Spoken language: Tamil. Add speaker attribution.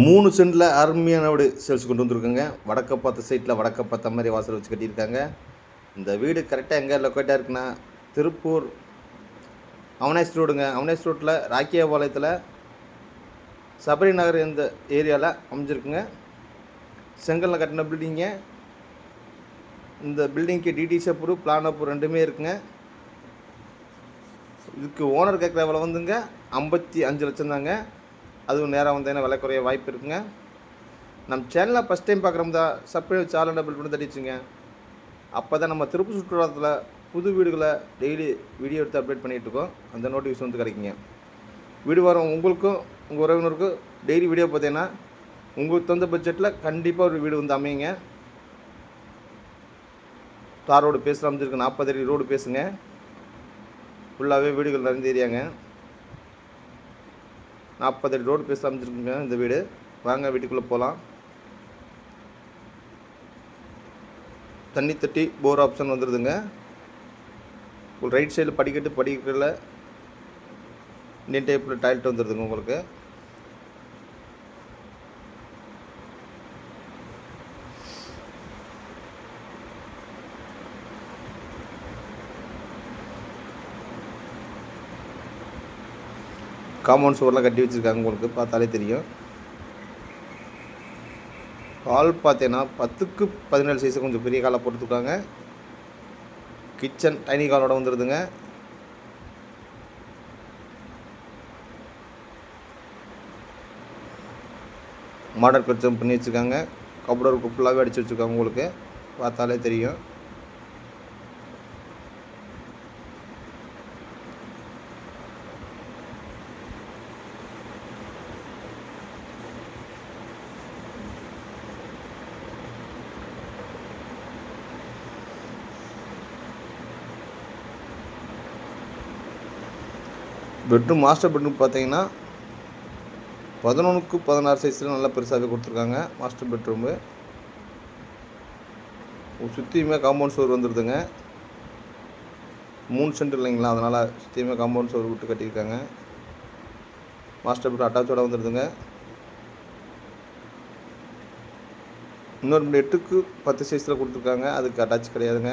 Speaker 1: மூணு சென்டில் அருமையான வீடு சேல்ஸ் கொண்டு வந்திருக்கோங்க. வடக்க பார்த்த சைட்டில் வடக்க பார்த்த மாதிரி வாசல் வச்சு கட்டியிருக்காங்க. இந்த வீடு கரெக்டாக எங்கே லொக்கேட்டாக இருக்குன்னா திருப்பூர் அவனேஸ் ரோடுங்க. அவனேஸ் ரோட்டில் ராக்கியாபாளையத்தில் சபரி நகர் இந்த ஏரியாவில் அமைஞ்சிருக்குங்க. செங்கல்ல கட்டின பில்டிங்க. இந்த பில்டிங்க்கு டிடிசி அப்ரூவ் பிளான் அப்ரூவ் ரெண்டுமே இருக்குங்க. இதுக்கு ஓனர் கேட்குற விலை வந்துங்க ஐம்பத்தி அஞ்சு லட்சம் தாங்க அதுவும் நேராக வந்தேன்னா விலை குறைய வாய்ப்பு இருக்குங்க. நம்ம சேனலை ஃபஸ்ட் டைம் பார்க்குறோம்தா சப்ஸ்கிரைப் சேனல் டபுள் பண்ணி தட்டிச்சுங்க அப்போ தான் நம்ம திருப்பூர் சுற்றுலாத்தில் புது வீடுகளை டெய்லி வீடியோ எடுத்து அப்டேட் பண்ணிகிட்டு இருக்கோம். அந்த நோட்டிஃபிகேஷன் வந்து கிடைக்குங்க. வீடு வரும் உங்களுக்கும் உங்கள் உறவினருக்கும் டெய்லி வீடியோ பார்த்தீங்கன்னா உங்களுக்கு தகுந்த பட்ஜெட்டில் கண்டிப்பாக ஒரு வீடு வந்து அமையுங்க. தார் ரோடு பேசுகிற அமைஞ்சிருக்கு நாற்பது அடி ரோடு பேசுங்க. ஃபுல்லாகவே வீடுகள் நிறைந்த ஏரியாங்க. நாற்பது அடி ரோடு பேச அமைச்சிருக்குங்க இந்த வீடு. வாங்க வீட்டுக்குள்ளே போகலாம் தண்ணி தட்டி போர் ஆப்ஷன் வந்துடுதுங்க ரைட் சைடில் படிக்கட்டு படிக்கல இந்தியன் டைப்பில் டாய்லெட் வந்துடுதுங்க உங்களுக்கு. காம்பவுண்ட் சுவர்லாம் கட்டி வச்சுருக்காங்க உங்களுக்கு பார்த்தாலே தெரியும். ஹால் பார்த்தீங்கன்னா பத்துக்கு பதினேழு சைஸு கொஞ்சம் பெரிய காலை போட்டுருக்காங்க. கிச்சன் டைனி காலோட வந்துடுதுங்க மாடல் கட்சம் பண்ணி வச்சுருக்காங்க. கபடர் ஃபுல்லாகவே அடித்து வச்சுருக்காங்க உங்களுக்கு. பார்த்தாலே தெரியும். பெட்ரூம் மாஸ்டர் பெட்ரூம் பார்த்தீங்கன்னா பதினொன்றுக்கு பதினாறு சைஸில் நல்லா பெருசாகவே கொடுத்துருக்காங்க மாஸ்டர் பெட்ரூமு. சுற்றியுமே காம்பவுண்ட் சோர் வந்துடுதுங்க மூணு சென்ட் இல்லைங்களா? அதனால் சுற்றியுமே காம்பவுண்ட் சோர் விட்டு கட்டியிருக்காங்க. மாஸ்டர் பெட்ரூம் அட்டாச்சோட வந்துடுதுங்க இன்னொரு எட்டுக்கு பத்து சைஸில் கொடுத்துருக்காங்க. அதுக்கு அட்டாச் கிடையாதுங்க.